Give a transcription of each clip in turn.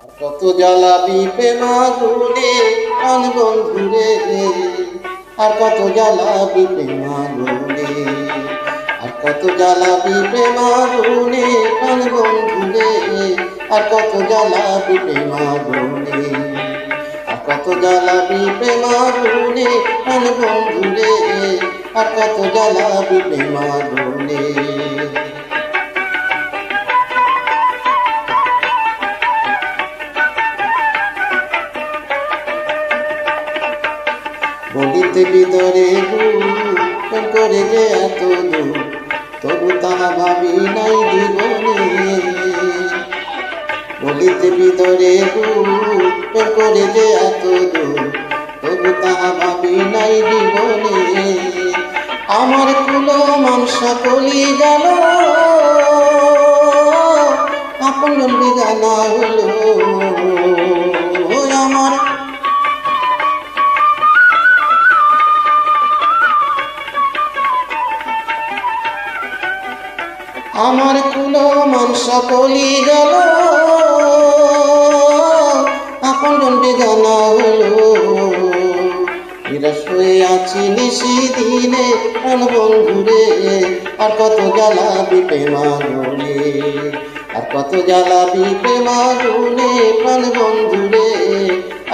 কত জ্বালাবি প্রেমাগুনে প্রাণ বন্ধুরে আর কত জ্বালাবি প্রেমাগুনে আর কত জ্বালাবি প্রেমাগুনে প্রাণ বন্ধুরে আর কত জ্বালাবি প্রেমাগুনে আর কত জ্বালাবি প্রেমাগুনে প্রাণ বন্ধুরে আর কত জ্বালাবি প্রেমাগুনে বলিতে বিদরে করে যে এত দূর, তবু তাহা ভাবি নাই জীবনে। বলিতে বিদরে করে যে এত দূর, তবু তাহা ভাবি নাই জীবনে। আমার কুলো মানসা কলি গেল, আপন জানা হলো। আমার আমার কুলো মান সকলি গেল। আপন বেগানা হলো। নিরাশ হয়ে আছি নিশি দিনে, প্রাণ বন্ধুরে, আর কত জ্বালাবি প্রেমাগুনে আর কত জ্বালাবি প্রেমাগুনে প্রাণ বন্ধুরে,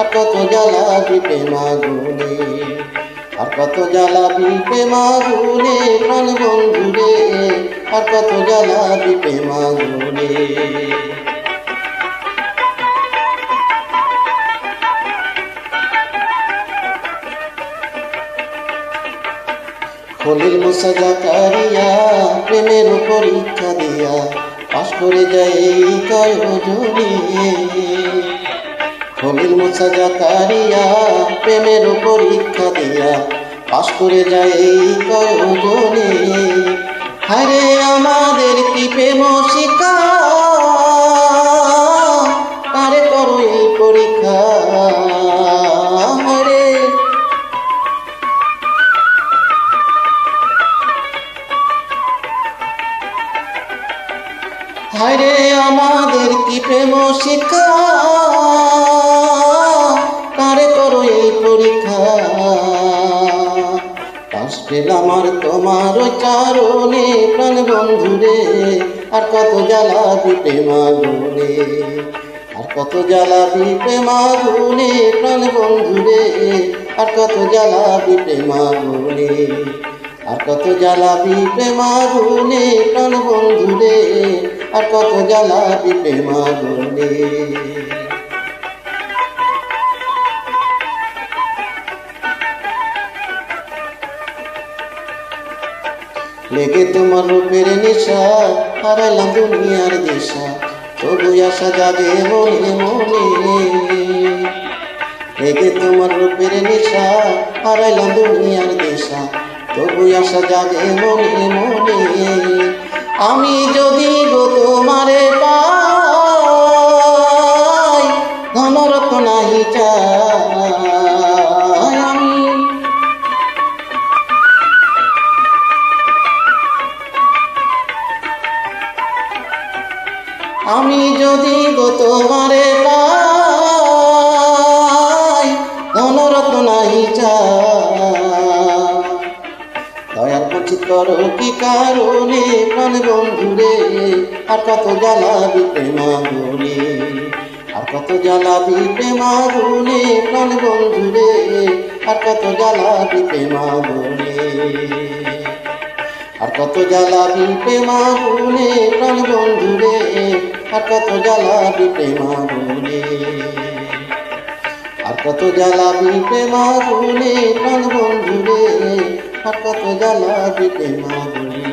আর কত জ্বালাবি প্রেমাগুনে আর কত জ্বালাবি প্রেমাগুনে প্রাণ বন্ধুরে আর কত জ্বালাবি প্রেমাগুনে খলিল মুসা জাকারিয়া প্রেমের পরীক্ষা দিয়া পাশ করে যায় এই কয়জনে। খলিল মুসা জাকারিয়া প্রেমের পরীক্ষা দিয়া পাশ করে যায় এই কয়জনে। হারে আমাদের কি প্রেম আরে করো এই পরীক্ষা। হারে হায়রে আমাদের কি প্রেম শিক্ষা আর তোমার চারণে প্রাণ বন্ধুরে, আর কত জ্বালাবি প্রেমাগুনে আর কত জ্বালাবি প্রেমাগুনে প্রাণ বন্ধুরে, আর কত জ্বালাবি প্রেমাগুনে আর কত জ্বালাবি প্রেমাগুনে প্রাণ বন্ধুরে, আর কত জ্বালাবি প্রেমাগুনে লেগে তোমার রূপের নেশা, হারালাম দুনিয়ার দেশা। তবু আশা জাগে মনে মনে। লেগে তোমার রূপের নেশা, হারালাম দুনিয়ার দেশা। তবু আশা জাগে মনে মনে। আমি যদি গো তোমারে পাই আমি যদি গো তোমারে পাই ধনরত্ন নাহি চাই। দয়ার পচিত করো কি কারণে প্রাণ বন্ধুরে, আর কত জ্বালাবি প্রেমাগুনে আর কত জ্বালাবি প্রেমাগুনে প্রাণ বন্ধুরে, আর কত জ্বালাবি প্রেমাগুনে আর কত জ্বালা প্রেমা বলে প্রাণ বন্ধুরে, আর কত জ্বালা প্রেমা বলে আর কত জ্বালা প্রেমা বলে প্রাণ বন্ধুরে, আর কত জ্বালা প্রেমা প্রেমাগুনে